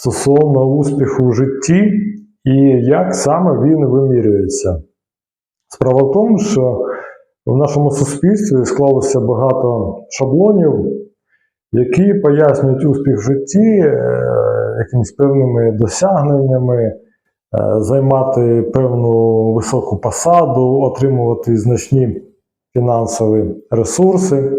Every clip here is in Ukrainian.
стосовно успіху в житті і як саме він вимірюється. Справа в тому, що в нашому суспільстві склалося багато шаблонів, які пояснюють успіх в житті е, якимись певними досягненнями, е, займати певну високу посаду, отримувати значні фінансові ресурси,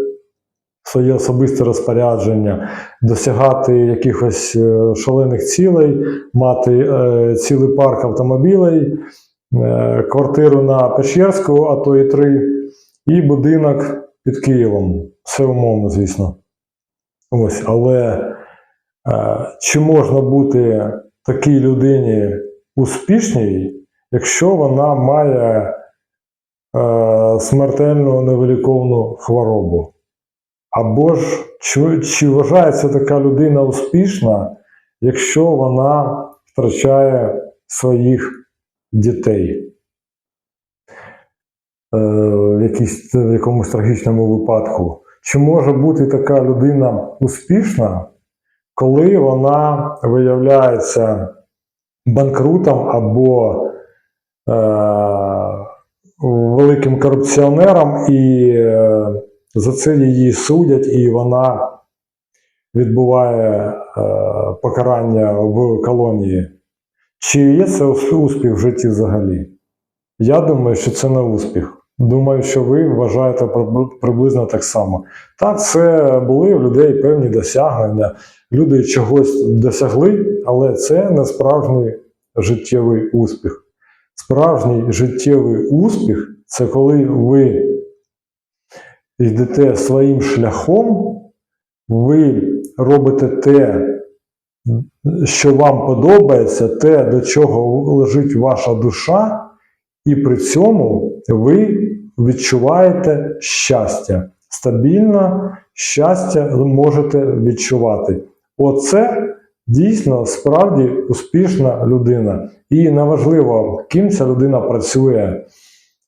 своє особисте розпорядження, досягати якихось е, шалених цілей, мати е, цілий парк автомобілей, е, квартиру на Печерську, а то і три, і будинок під Києвом. Все умовно, звісно. Ось, але чи можна бути такій людині успішній, якщо вона має е, смертельну невиліковну хворобу? Або ж чи, чи вважається така людина успішна, якщо вона втрачає своїх дітей е, в, якійсь, в якомусь трагічному випадку? Чи може бути така людина успішна, коли вона виявляється банкрутом або е, великим корупціонером, і е, за це її судять, і вона відбуває е, покарання в колонії? Чи є це успіх в житті взагалі? Я думаю, що це не успіх. Думаю, що ви вважаєте приблизно так само. Так, це були у людей певні досягнення, люди чогось досягли, але це не справжній життєвий успіх. Справжній життєвий успіх це коли ви йдете своїм шляхом, ви робите те, що вам подобається, те, до чого лежить ваша душа, і при цьому ви відчуваєте щастя. Стабільне щастя можете відчувати. Оце дійсно справді успішна людина. І неважливо, ким ця людина працює,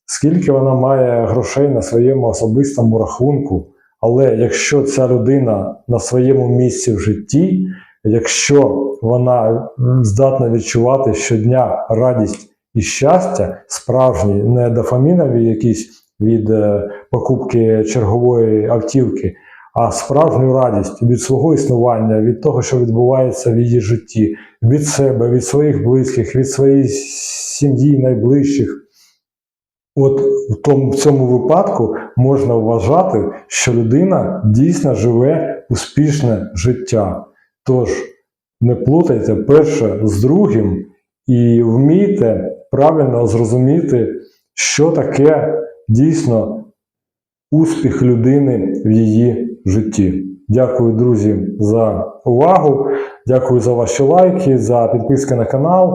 скільки вона має грошей на своєму особистому рахунку. Але якщо ця людина на своєму місці в житті, якщо вона здатна відчувати щодня радість і щастя, справжні, не дофамінові якісь від е, покупки чергової автівки, а справжню радість від свого існування, від того, що відбувається в її житті, від себе, від своїх близьких, від своєї сім'ї найближчих. От в тому в цьому випадку можна вважати, що людина дійсно живе успішне життя. Тож не плутайте перше з другим і вмійте правильно зрозуміти, що таке дійсно успіх людини в її житті. Дякую, друзі, за увагу. Дякую за ваші лайки, за підписки на канал.